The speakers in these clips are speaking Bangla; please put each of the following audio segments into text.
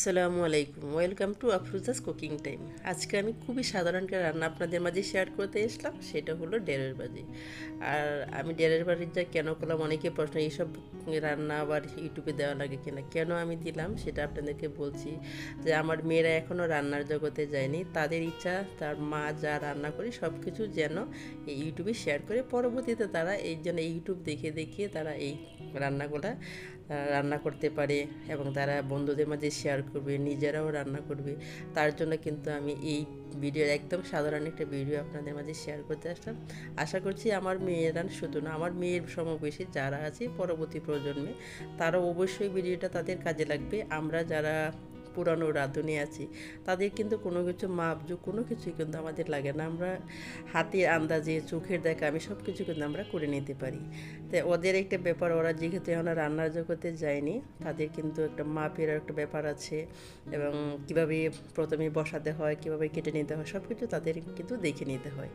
আসসালামু আলাইকুম। Welcome to Afruza's cooking time আজকে আমি খুবই সাধারণ একটা রান্না আপনাদের মাঝে শেয়ার করতে এসলাম সেটা হলো ডেরের বাজি আর আমি ডেরের যা কেন করলাম, অনেকে প্রশ্ন, এইসব রান্না আবার ইউটিউবে দেওয়া লাগে কিনা? কেন আমি দিলাম, সেটা আপনাদেরকে বলছি যে, আমার মেয়েরা এখনও রান্নার জগতে যায়নি। তাদের ইচ্ছা, তার মা যা রান্না করে সব কিছু যেন এই ইউটিউবে শেয়ার করে, পরবর্তীতে তারা এই জন্য ইউটিউব দেখে দেখে তারা এই রান্নাগুলা রান্না করতে পারে এবং তারা বন্ধুদের মাঝে শেয়ার করবে, নিজেরাও রান্না করবে। তার জন্য কিন্তু আমি এই ভিডিওর একদম সাধারণ একটা ভিডিও আপনাদের মাঝে শেয়ার করতে আসলাম। আশা করছি আমার মেয়েরা শুধু না, আমার মেয়ের সমবয়সী যারা আছে পরবর্তী প্রজন্মে তারা অবশ্যই ভিডিওটা তাদের কাজে লাগবে। আমরা যারা পুরানো রাঁধুনি আছি, তাদের কিন্তু কোনো কিছু মাপজু কোনো কিছুই কিন্তু আমাদের লাগে না। আমরা হাতের আন্দাজে, চোখের দেখা, আমি সব কিছু কিন্তু আমরা করে নিতে পারি। তো ওদের একটা ব্যাপার, ওরা যেহেতু এখন রান্নার জগতে যায়নি, তাদের কিন্তু একটা মাপের একটা ব্যাপার আছে এবং কীভাবে প্রথমে বসাতে হয়, কীভাবে কেটে নিতে হয় সব কিছু তাদের কিন্তু দেখে নিতে হয়।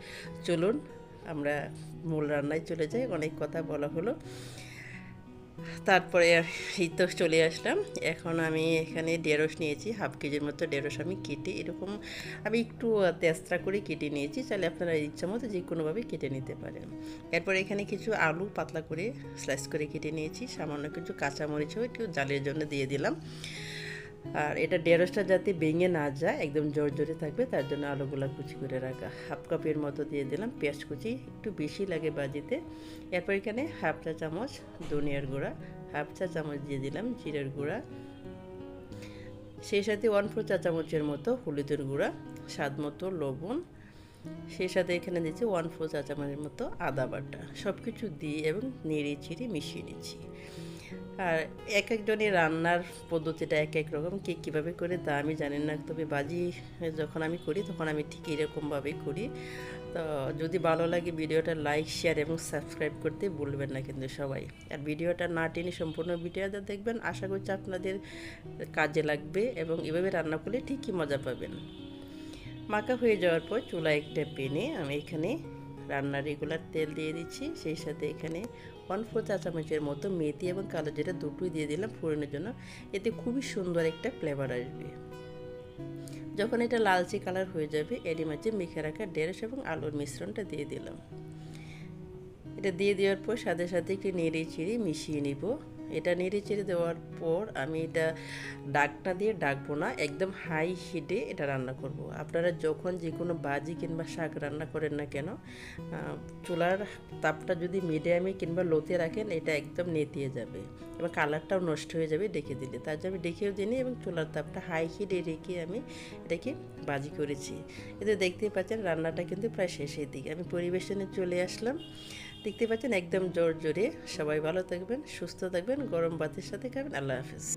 চলুন, আমরা মূল রান্নায় চলে যাই, অনেক কথা বলা হলো। তারপরে এই তো চলে আসলাম। এখন আমি এখানে ঢেঁড়স নিয়েছি, হাফ কেজির মতো ঢেঁড়স আমি কেটে, এরকম আমি একটু তেস্তা করে কেটে নিয়েছি তাহলে আপনারা ইচ্ছা মতো যে কোনোভাবে কেটে নিতে পারেন। এরপর এখানে কিছু আলু পাতলা করে স্লাইস করে কেটে নিয়েছি, সামান্য কিছু কাঁচামরিচও একটু জালের জন্য দিয়ে দিলাম। আর এটা ঢেঁড়সটা যাতে ভেঙে না যায়, একদম জোর জোরে থাকবে, তার জন্য আলুগুলা কুচি করে রাখা। হাফ কাপের মতো দিয়ে দিলাম পেঁয়াজ কুচি, একটু বেশি লাগে বাজিতে। এরপর এখানে হাফ চা চামচ ধনিয়ার গুঁড়া, হাফ চা চামচ দিয়ে দিলাম জিরের গুঁড়া। সেই সাথে ওয়ান ফোর চা চামচের মতো হলুদের গুঁড়া, স্বাদ মতো লবণ। সেই সাথে এখানে দিচ্ছি ওয়ান ফোর চা চামচের মতো আদা বাটা। সব কিছু দিয়ে এবং নেড়ে চিড়ে মিশিয়ে নিচ্ছি। আর এক একজনের রান্নার পদ্ধতিটা এক এক রকম, কে কীভাবে করে তা আমি জানি না, তবে বাজি যখন আমি করি তখন আমি ঠিক এরকমভাবেই করি। তো যদি ভালো লাগে ভিডিওটা লাইক শেয়ার এবং সাবস্ক্রাইব করতে ভুলবেন না কিন্তু সবাই। আর ভিডিওটা না টেনে সম্পূর্ণ ভিডিওটা দেখবেন, আশা করছি আপনাদের কাজে লাগবে এবং এভাবে রান্না করলে ঠিকই মজা পাবেন। মাখা হয়ে যাওয়ার পর চুলা একটা পেনে আমি এখানে রান্নার রেগুলার তেল দিয়ে দিচ্ছি, সেই সাথে এখানে ওয়ান ফোর চা চামচের মতো মেথি এবং কালো জিরা দুটোই দিয়ে দিলাম ফোড়নের জন্য। এতে খুবই সুন্দর একটা ফ্লেভার আসবে। যখন এটা লালচে কালার হয়ে যাবে, এরই মাঝে মেখে রাখা ঢেঁড়স এবং আলুর মিশ্রণটা দিয়ে দিলাম। এটা দিয়ে দেওয়ার পর সাথে সাথে একটু নেড়ে চিড়ে মিশিয়ে নিব। এটা নেড়ে চেড়ে দেওয়ার পর আমি এটা ডাকটা দিয়ে ডাকবো না, একদম হাই হিটে এটা রান্না করব। আপনারা যখন যে কোনো বাজি কিংবা শাক রান্না করেন না কেন চুলার তাপটা যদি মিডিয়ামে কিংবা লোতে রাখেন, এটা একদম নেতিয়ে যাবে এবং কালারটাও নষ্ট হয়ে যাবে ডেকে দিলে। তার জন্য আমি ডেকেও দিইনি এবং চুলার তাপটা হাই হিটে রেখে আমি এটাকে বাজি করেছি। এতে দেখতেই পাচ্ছেন রান্নাটা কিন্তু প্রায় শেষের দিকে। আমি পরিবেশনে চলে আসলাম। দেখতে পাচ্ছেন একদম জোর জোরে। সবাই ভালো থাকবেন, সুস্থ থাকবেন, গরম ভাতের সাথে খাবেন। আল্লাহ হাফিজ।